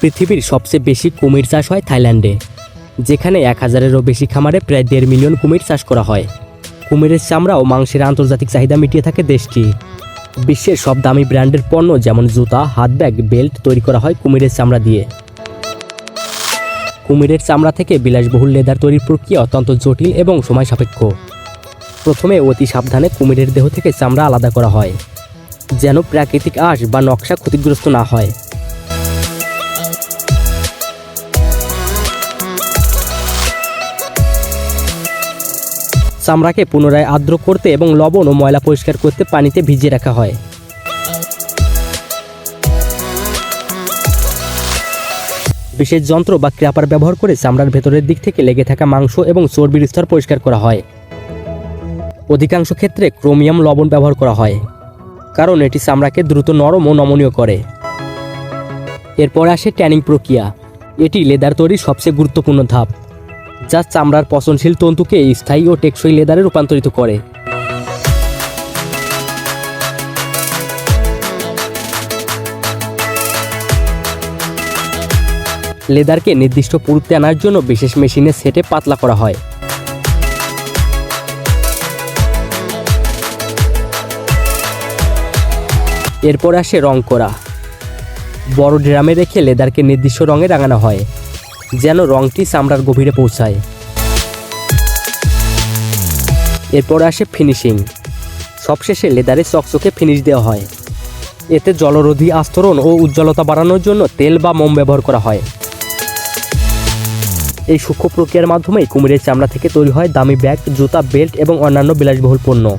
পৃথিবীর সবচেয়ে বেশি কুমির চাষ হয় থাইল্যান্ডে, যেখানে এক হাজারেরও বেশি খামারে প্রায় দেড় মিলিয়ন কুমির চাষ করা হয়। কুমিরের চামড়া ও মাংসের আন্তর্জাতিক চাহিদা মিটিয়ে থাকে দেশটি। বিশ্বের সব দামি ব্র্যান্ডের পণ্য যেমন জুতা হাত ব্যাগ বেল্ট তৈরি করা হয় কুমিরের চামড়া দিয়ে। কুমিরের চামড়া থেকে বিলাসবহুল লেদার তৈরির প্রক্রিয়া অত্যন্ত জটিল এবং সময় সাপেক্ষ। প্রথমে অতি সাবধানে কুমিরের দেহ থেকে চামড়া আলাদা করা হয়, যেন প্রাকৃতিক আঁশ বা নকশা ক্ষতিগ্রস্ত না হয়। চামড়াকে পুনরায় আর্দ্র করতে এবং লবণ ও ময়লা পরিষ্কার করতে পানিতে ভিজিয়ে রাখা হয়। বিশেষ যন্ত্র বা ক্র্যাপার ব্যবহার করে চামড়ার ভেতরের দিক থেকে লেগে থাকা মাংস এবং চর্বির স্তর পরিষ্কার করা হয়। অধিকাংশ ক্ষেত্রে ক্রোমিয়াম লবণ ব্যবহার করা হয়, কারণ এটি চামড়াকে দ্রুত নরম ও নমনীয় করে। এরপর আসে ট্যানিং প্রক্রিয়া। এটি লেদার তৈরির সবচেয়ে গুরুত্বপূর্ণ ধাপ। যা চামড়ার পচনশীল তন্তুকে স্থায়ী ও টেকসই লেদারে রূপান্তরিত করে। লেদারকে নির্দিষ্ট পুরুত্বে আনার জন্য বিশেষ মেশিনে সেটে পাতলা করা হয়। এরপর আসে রং করা। বড় ড্রামে রেখে লেদারকে নির্দিষ্ট রঙে রাঙানো হয়। যেন রংটি চামড়ার গভীরে পৌঁছায়। এরপর আসে ফিনিশিং সবশেষে লেদারে চকচকে ফিনিশ দেওয়া হয়। এতে জলরোধী আস্তরণ ও উজ্জ্বলতা বাড়ানোর জন্য তেল বা মোম ব্যবহার করা হয়। এই সূক্ষ্ম প্রক্রিয়ার মাধ্যমেই কুমিরের চামড়া থেকে তৈরি হয় দামি ব্যাগ, জুতা, বেল্ট এবং অন্যান্য বিলাসবহুল পণ্য।